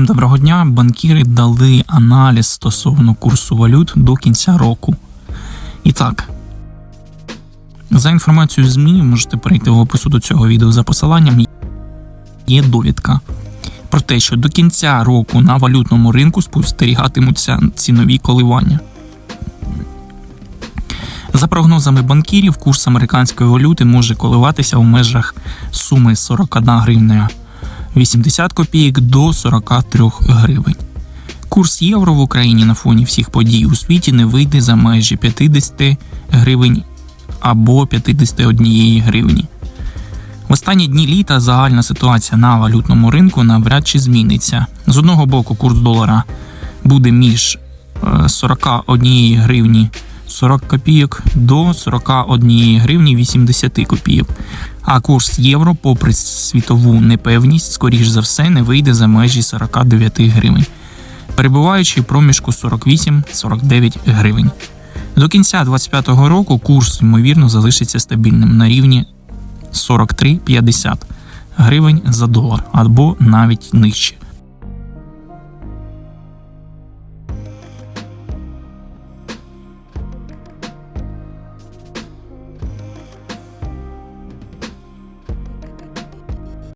Всім доброго дня. Банкіри дали аналіз стосовно курсу валют до кінця року. І так, за інформацією ЗМІ, можете перейти в опису до цього відео за посиланням. Є довідка про те, що до кінця року на валютному ринку спостерігатимуться цінові коливання. За прогнозами банкірів, курс американської валюти може коливатися в межах суми 41 гривня 80 копійок до 43 гривень. Курс євро в Україні на фоні всіх подій у світі не вийде за межі 50 гривень або 51 гривні. В останні дні літа загальна ситуація на валютному ринку навряд чи зміниться. З одного боку, курс долара буде між е, 41 гривні 40 копійок до 41 гривні 80 копійок. А курс євро, попри світову непевність, скоріш за все, не вийде за межі 49 гривень, перебуваючи в проміжку 48-49 гривень. До кінця 2025 року курс, ймовірно, залишиться стабільним на рівні 43,50 гривень за долар або навіть нижче.